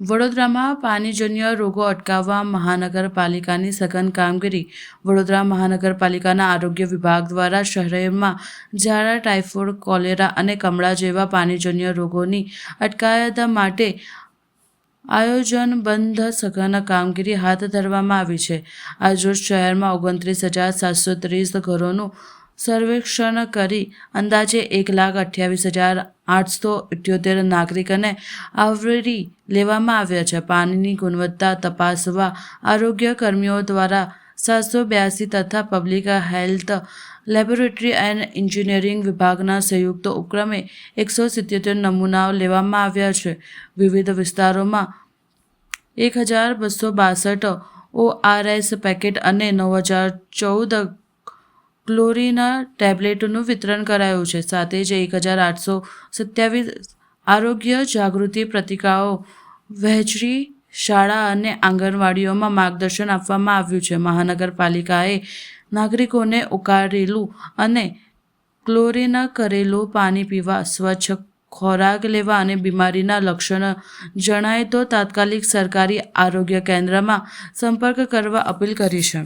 વડોદરામાં પાણીજન્ય રોગો અટકાવવા મહાનગરપાલિકાની સઘન કામગીરી વડોદરા મહાનગરપાલિકાના આરોગ્ય વિભાગ દ્વારા શહેરમાં ઝાડા, ટાઇફોઇડ, કોલેરા અને કમળા જેવા પાણીજન્ય રોગોની અટકાયત માટે આયોજનબંધ સઘન કામગીરી હાથ ધરવામાં આવી છે. આજરોજ શહેરમાં ઓગણત્રીસ હજાર સાતસો ત્રીસ ઘરોનું સર્વેક્ષણ કરી અંદાજે એક લાખ અઠ્યાવીસ હજાર આઠસો ઇઠ્યોતેર નાગરિકોને આવરી લેવામાં આવ્યા છે. પાણીની ગુણવત્તા તપાસવા આરોગ્ય કર્મીઓ દ્વારા સાતસો બ્યાસી તથા public health laboratory and engineering વિભાગના સંયુક્ત ઉપક્રમે એકસો સિત્યોતેર નમૂનાઓ લેવામાં આવ્યા છે. વિવિધ વિસ્તારોમાં એક હજાર બસો બાસઠ ઓઆરએસ પેકેટ અને નવ હજાર ચૌદ ક્લોરીન ટેબ્લેટનું વિતરણ કરાયું છે. સાથે જ એક હજાર આઠસો સત્યાવીસ આરોગ્ય જાગૃતિ પ્રતિકાઓ વહેંચરી શાળા અને આંગણવાડીઓમાં માર્ગદર્શન આપવામાં આવ્યું છે. મહાનગરપાલિકાએ નાગરિકોને ઉકાળેલું અને ક્લોરીન કરેલું પાણી પીવા, સ્વચ્છ ખોરાક લેવા અને બીમારીના લક્ષણ જણાય તો તાત્કાલિક સરકારી આરોગ્ય કેન્દ્રમાં સંપર્ક કરવા અપીલ કરી છે.